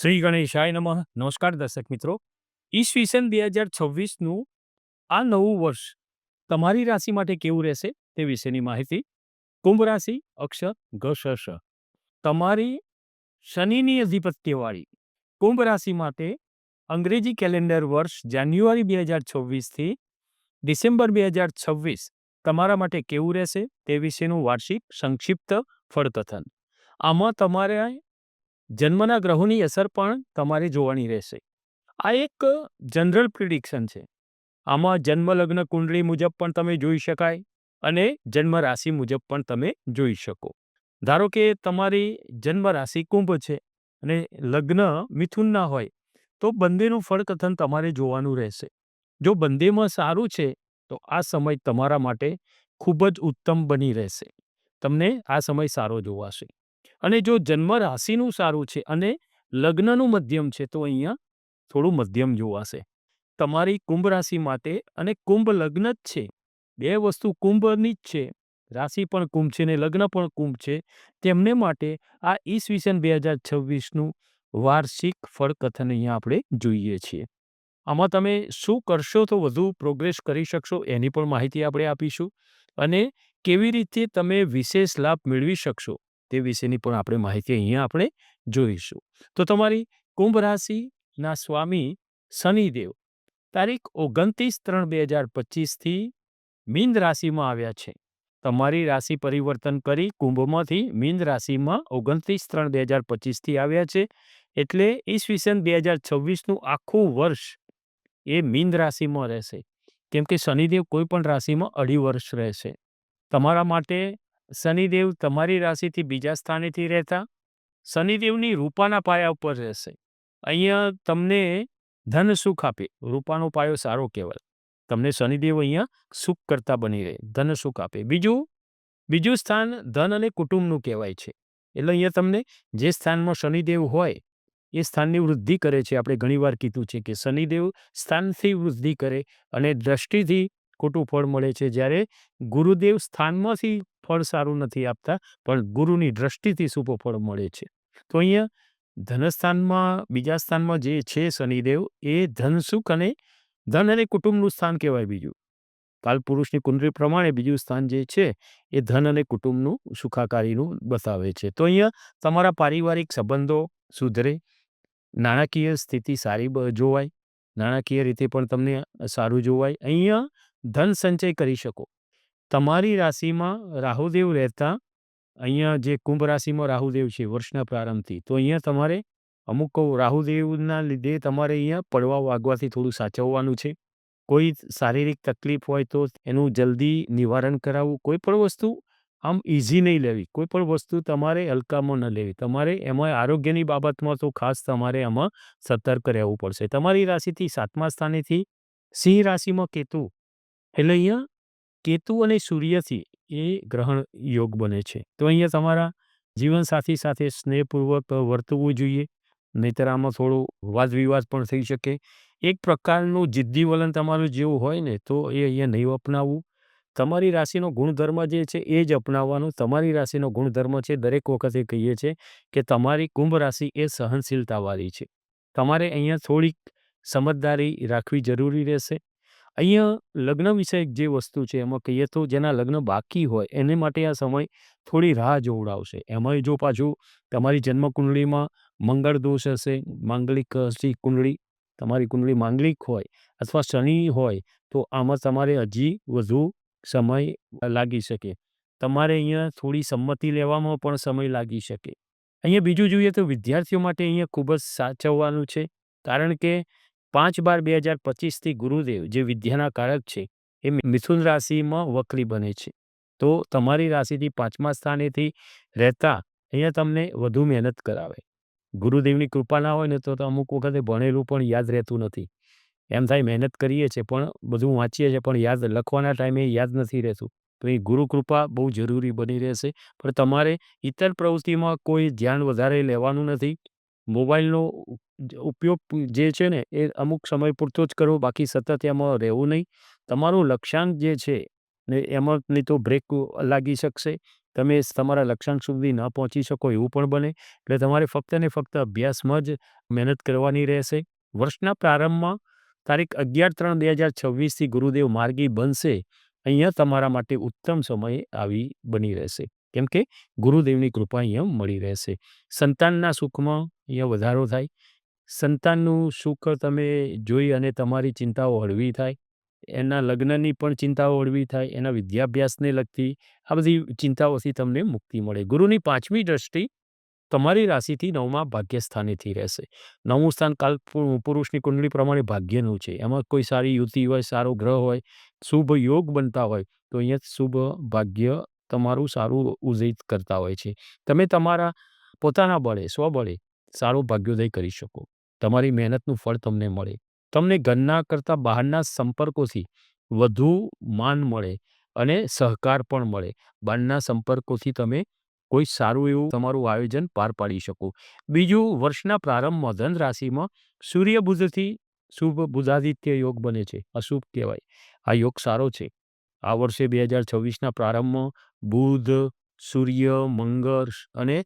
શ્રી ગણેશાય નમઃ. નમસ્કાર દર્શક મિત્રો. ઈસવીસન બે હજાર છવ્વીસનું આ નવું વર્ષ તમારી રાશિ માટે કેવું રહેશે તે વિશેની માહિતી કુંભ રાશિ અક્ષર શ તમારી શનિની અધિપત્યવાળી કુંભ રાશિ માટે અંગ્રેજી કેલેન્ડર વર્ષ જાન્યુઆરી બે હજાર છવ્વીસથી ડિસેમ્બર બે હજાર છવ્વીસ તમારા માટે કેવું રહેશે તે વિશેનું વાર્ષિક સંક્ષિપ્ત ફળકથન. આમાં તમારે જન્મના ગ્રહોની અસર પણ તમારે જોવાની રહેશે. આ એક જનરલ પ્રિડિક્શન છે. આમાં જન્મ લગ્ન કુંડળી મુજબ પણ તમે જોઈ શકાય અને જન્મ રાશિ મુજબ પણ તમે જોઈ શકો. ધારો કે તમારી જન્મ રાશિ કુંભ છે અને લગ્ન મિથુનના હોય, તો બંનેનું ફળકથન તમારે જોવાનું રહેશે. જો બંનેમાં સારું છે, તો આ સમય તમારા માટે ખૂબ જ ઉત્તમ બની રહેશે. તમને આ સમય સારો જોવાશે. અને જો જન્મ રાશિનું સારું છે અને લગ્નનું મધ્યમ છે, તો અહીંયા થોડું મધ્યમ જોવાશે. તમારી કુંભ રાશિ માટે અને કુંભ લગ્ન જ છે. બે વસ્તુ કુંભની જ છે. રાશિ પણ કુંભ છે ને લગ્ન પણ કુંભ છે. તેમને માટે આ ઈસવીસન બે હજાર છવ્વીસનું વાર્ષિક ફળકથન અહીંયા આપણે જોઈએ છીએ. આમાં તમે શું કરશો તો વધુ પ્રોગ્રેસ કરી શકશો એની પણ માહિતી આપણે આપીશું. અને કેવી રીતે તમે વિશેષ લાભ મેળવી શકશો તે વિશેની પણ આપણે માહિતી અહીંયા આપણે જોઈશું. તો તમારી કુંભ રાશિના સ્વામી શનિદેવ તારીખ ઓગણત્રીસ ત્રણ બે હજાર પચીસથી મીન રાશિમાં આવ્યા છે. તમારી રાશિ પરિવર્તન કરી કુંભમાંથી મીન રાશિમાં ઓગણત્રીસ ત્રણ બે હજાર પચીસથી આવ્યા છે. એટલે ઈસવીસન બે હજાર છવ્વીસનું આખું વર્ષ એ મીન રાશિમાં રહેશે. કેમ કે શનિદેવ કોઈ પણ રાશિમાં અઢી વર્ષ રહેશે. તમારા માટે શનિદેવ તમારી રાશિથી બીજા સ્થાનેથી રહેતા? શનિદેવની રૂપાના પાયા ઉપર રહેશે. અહીંયા તમને ધન સુખ આપે. રૂપાનો પાયો સારો કહેવાય. તમને શનિદેવ અહીંયા સુખ કરતા બની રહે. ધન સુખ આપે. બીજું બીજું સ્થાન ધન અને કુટુંબનું કહેવાય છે. એટલે અહીંયા તમને જે સ્થાનમાં શનિદેવ હોય, એ સ્થાનની વૃદ્ધિ કરે છે. આપણે ઘણીવાર કીધું છે કે શનિદેવ સ્થાનથી વૃદ્ધિ કરે અને દ્રષ્ટિથી ખોટું ફળ મળે છે જ્યારે ગુરુદેવ સ્થાનમાંથી ફળ સારું નથી આપતા, પણ ગુરુની દ્રષ્ટિથી શુભ ફળ મળે છે. તો અહીંયા ધનસ્થાનમાં, બીજા સ્થાનમાં જે છે શનિદેવ, એ ધન અને ધન અને કુટુંબનું સ્થાન કહેવાય બીજું. કાલપુરુષની કુંડળી પ્રમાણે બીજું સ્થાન જે છે, એ ધન અને કુટુંબનું સુખાકારીનું બતાવે છે. તો અહીંયા તમારા પારિવારિક સંબંધો સુધરે, નાણાકીય સ્થિતિ સારી જોવાય, નાણાકીય રીતે પણ તમને સારું જોવાય. અહીંયા ધન સંચય કરી શકો. તમારી રાશિમાં રાહુદેવ રહેતા, અહીંયા જે કુંભ રાશિમાં રાહુદેવ છે, વર્ષના પ્રારંભથી, તો અહીંયા તમારે અમુક રાહુદેવના લીધે તમારે અહીંયા પડવા વાગવાથી થોડું સાચવવાનું છે. કોઈ શારીરિક તકલીફ હોય તો એનું જલ્દી નિવારણ કરાવવું, કોઈ પણ વસ્તુ આમ ઇઝી નહીં લેવી, કોઈ પણ વસ્તુ તમારે હલકામાં ન લેવી. તમારે એમાં આરોગ્યની બાબતમાં તો ખાસ તમારે આમાં સતર્ક રહેવું પડશે. તમારી રાશિથી સાતમા સ્થાનેથી સિંહ રાશિમાં કેતુ એટલે અહીંયા કેતુ અને સૂર્યથી એ ગ્રહણ યોગ બને છે. તો અહીંયા તમારા જીવનસાથી સાથે સ્નેહપૂર્વક વર્તવું જોઈએ, નહીતર આમાં થોડો વાદવિવાદ પણ થઈ શકે. એક પ્રકારનું જિદ્દી વલણ તમારું જેવું હોય ને, તો એ અહીંયા નહીં અપનાવવું. તમારી રાશિનો ગુણધર્મ જે છે એ જ અપનાવવાનો. તમારી રાશિનો ગુણધર્મ છે, દરેક વખતે કહીએ છીએ કે તમારી કુંભ રાશિ એ સહનશીલતાવાળી છે. તમારે અહીંયા થોડીક સમજદારી રાખવી જરૂરી રહેશે. અહીંયા લગ્ન વિષયક જે વસ્તુ છે, એમાં કહીએ તો જેના લગ્ન બાકી હોય, એને માટે આ સમય થોડી રાહ જોવડાવશે. એમાંય જો પાછું તમારી જન્મ કુંડળીમાં મંગળ દોષ હશે, માંગલિક હશે, કુંડળી, તમારી કુંડળી માંગલિક હોય અથવા શનિ હોય, તો આમાં તમારે હજી વધુ સમય લાગી શકે. તમારે અહીંયા થોડી સંમતિ લેવામાં પણ સમય લાગી શકે. અહીંયા બીજું જોઈએ તો વિદ્યાર્થીઓ માટે અહીંયા ખૂબ જ સાચવવાનું છે, કારણ કે પાંચ બાર બે હજાર પચીસથી ગુરુદેવ, જે વિદ્યાના કારક છે, એ મિથુન રાશિમાં વક્રી બને છે. તો તમારી રાશિથી પાંચમા સ્થાનેથી રહેતા અહીંયા તમને વધુ મહેનત કરાવે. ગુરુદેવની કૃપા ના હોય ને તો અમુક વખતે ભણેલું પણ યાદ રહેતું નથી. એમ થાય મહેનત કરીએ છીએ પણ બધું વાંચીએ છીએ પણ યાદ, લખવાના ટાઈમે યાદ નથી રહેતું. તો એ ગુરુ કૃપા બહુ જરૂરી બની રહેશે. પણ તમારે ઇતર પ્રવૃત્તિમાં કોઈ ધ્યાન વધારે લેવાનું નથી. મોબાઈલનો ઉપયોગ જે છે ને, એ અમુક સમય પૂરતો જ કરવો, બાકી સતત એમાં રહેવું નહીં તમારું લક્ષ્યાંક જે છે ને એમાં નહીં તો બ્રેક લાગી શકશે તમે તમારા લક્ષ્યાંક સુધી ન પહોંચી શકો એવું પણ બને. એટલે તમારે ફક્ત ને ફક્ત અભ્યાસમાં જ મહેનત કરવાની રહેશે. વર્ષના પ્રારંભમાં તારીખ અગિયાર ત્રણ બે હજાર છવ્વીસથી ગુરુદેવ માર્ગી બનશે. અહીંયા તમારા માટે ઉત્તમ સમય આવી બની રહેશે. કેમ કે ગુરુદેવની કૃપા અહીંયા મળી રહેશે. સંતાનના સુખમાં અહીંયા વધારો થાય. સંતાનનું સુખ તમે જોઈ અને તમારી ચિંતાઓ હળવી થાય. એના લગ્નની પણ ચિંતાઓ હળવી થાય. એના વિદ્યાભ્યાસને લગતી આ બધી ચિંતાઓથી તમને મુક્તિ મળે. ગુરુની પાંચમી દ્રષ્ટિ તમારી રાશિથી નવમા ભાગ્યસ્થાનેથી રહેશે. નવમું સ્થાન કાલ પુરુષની કુંડળી પ્રમાણે ભાગ્યનું છે. એમાં કોઈ સારી યુતિ હોય, સારો ગ્રહ હોય, શુભ યોગ બનતા હોય તો અહીંયા શુભ ભાગ્ય તમારું સારું ઉજ્જૈત કરતા હોય છે. તમે તમારા પોતાના બળે, સ્વબળે સારો ભાગ્યોદય કરી શકો. તમારી મહેનતનું ફળ તમને મળે. તમને ઘરના કરતાં બહારના સંપર્કોથી વધુ માન મળે અને સહકાર પણ મળે. બહારના સંપર્કોથી તમે કોઈ સારું એવું તમારું આયોજન પાર પાડી શકો. બીજું વર્ષના પ્રારંભમાં ધન રાશિમાં સૂર્ય શુભ બુધાદિત્ય યોગ બને છે. અશુભ કહેવાય. આ યોગ સારો છે. આ વર્ષે 2026ના પ્રારંભમાં બુધ, સૂર્ય, મંગળ અને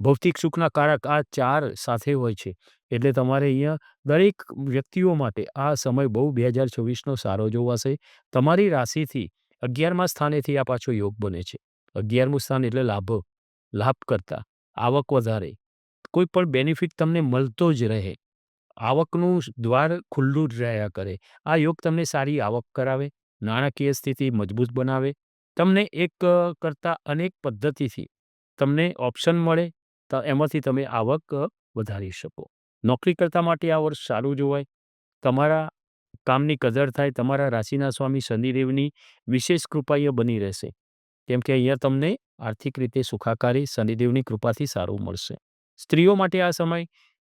ભૌતિક સુખના કારક આ ચાર સાથે હોય છે. એટલે તમારે અહીંયા દરેક વ્યક્તિઓ માટે આ સમય બહુ 2024નો સારો જોવાશે. તમારી રાશિથી 11મા સ્થાનેથી આ પાછો યોગ બને છે. 11મું સ્થાન એટલે લાભ, લાભકર્તા, આવક વધારે. કોઈ પણ બેનિફિટ તમને મળતો જ રહે. આવકનું દ્વાર ખુલ્લું જ રહ્યા કરે. આ યોગ તમને સારી આવક કરાવે, નાણાકીય સ્થિતિ મજબૂત બનાવે. તમને એક કરતાં અનેક પદ્ધતિથી તમને ઓપ્શન મળે તો એમાંથી તમે આવક વધારી શકો. નોકરી કરતા માટે આ વર્ષ સારું જોવાય. તમારા કામની કદર થાય. તમારા રાશિના સ્વામી શનિદેવની વિશેષ કૃપા અહીંયા બની રહેશે. કેમ કે અહીંયા તમને આર્થિક રીતે સુખાકારી શનિદેવની કૃપાથી સારું મળશે. સ્ત્રીઓ માટે આ સમય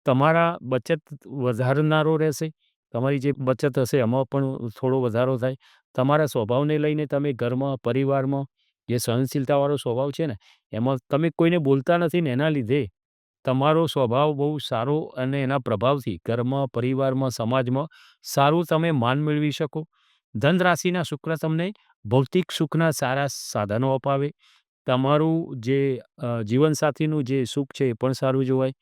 તમારા બચત વધારનારો રહેશે. તમારી જે બચત હશે એમાં પણ થોડો વધારો થાય. તમારા સ્વભાવને લઈને તમે ઘરમાં, પરિવારમાં જે સહનશીલતાવાળો સ્વભાવ છે ને એમાં તમે કોઈને બોલતા નથી ને એના લીધે તમારો સ્વભાવ બહુ સારો અને એના પ્રભાવથી ઘરમાં, પરિવારમાં, સમાજમાં સારું તમે માન મેળવી શકો. ધન રાશિના શુક્ર તમને ભૌતિક સુખના સારા સાધનો અપાવે. તમારું જે જીવનસાથીનું જે સુખ છે એ પણ સારું જોવાય.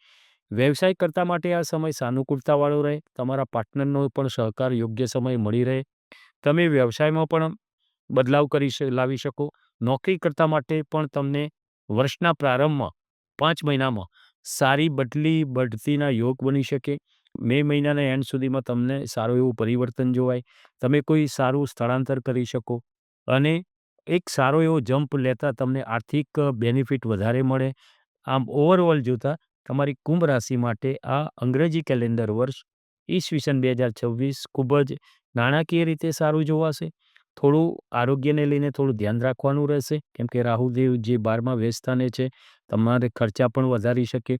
વ્યવસાય કરતા માટે આ સમય સાનુકૂળતાવાળો રહે. તમારા પાર્ટનરનો પણ સહકાર યોગ્ય સમયે મળી રહે. તમે વ્યવસાયમાં પણ બદલાવ કરી લાવી શકો. નોકરી કરતા માટે પણ તમને વર્ષના પ્રારંભમાં પાંચ મહિનામાં સારી બદલી બઢતીના યોગ બની શકે. મે મહિનાના એન્ડ સુધીમાં તમને સારું એવું પરિવર્તન જોવાય. તમે કોઈ સારું સ્થળાંતર કરી શકો અને એક સારો એવો જમ્પ લેતા તમને આર્થિક બેનિફિટ વધારે મળે. આમ ઓવરઓલ જોતાં તમારી કુંભ રાશિ માટે આ અંગ્રેજી કેલેન્ડર વર્ષ ઈસવીસન 2026 ખૂબ જ નાણાકીય રીતે સારું જોવાશે. થોડું આરોગ્યને લઈને થોડું ધ્યાન રાખવાનું રહેશે. કેમ કે રાહુદેવ જે 12મા વ્યયસ્થાને છે, તમારે ખર્ચા પણ વધારી શકે.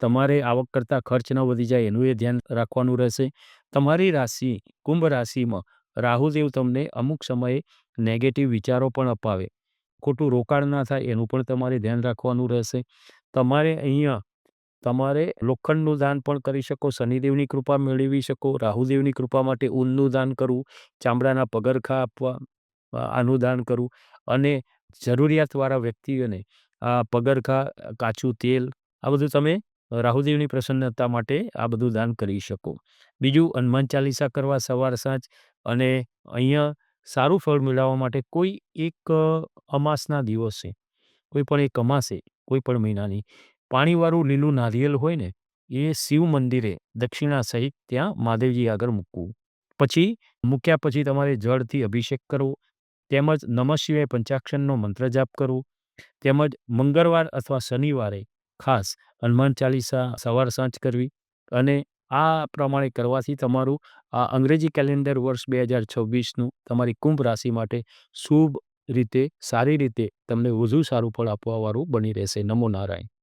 તમારે આવક કરતાં ખર્ચ ન વધી જાય એનું એ ધ્યાન રાખવાનું રહેશે. તમારી રાશિ, કુંભ રાશિમાં રાહુદેવ તમને અમુક સમયે નેગેટિવ વિચારો પણ અપાવે. ખોટું રોકાણ ના થાય એનું પણ તમારે ધ્યાન રાખવાનું રહેશે. તમારે અહીંયા તમારે લોખંડનું દાન પણ કરી શકો. શનિદેવની કૃપા મેળવી શકો. રાહુદેવની કૃપા માટે ઊનનું દાન કરવું, ચામડાના પગરખા આપવા, આનું દાન કરવું અને જરૂરિયાતવાળા વ્યક્તિઓને આ પગરખા કાચું તેલ આ બધું તમે રાહુદેવની પ્રસન્નતા માટે આ બધું દાન કરી શકો. બીજું હનુમાન ચાલીસા કરવા સવાર સાંજ અને અહીંયા સારું ફળ મેળવવા માટે કોઈ એક અમાસના દિવસે કોઈ પણ એક અમાસે કોઈ પણ મહિનાની પાણીવાળું લીલું નારિયેલ હોય ને, એ શિવ મંદિરે દક્ષિણા સહિત ત્યાં મહાદેવજી આગળ મૂકવું. પછી મૂક્યા પછી તમારે જળથી અભિષેક કરવો. તેમજ નમઃ શિવાય પંચાક્ષરનો મંત્ર જાપ કરવો. તેમજ મંગળવાર અથવા શનિવારે ખાસ હનુમાન ચાલીસા સવાર સાંજ કરવી અને આ પ્રમાણે કરવાથી તમારું આ અંગ્રેજી કેલેન્ડર વર્ષ 2026નું તમારી કુંભ રાશિ માટે શુભ રીતે, સારી રીતે તમને વધુ સારું ફળ આપવાવાળું બની રહેશે. નમો નારાયણ.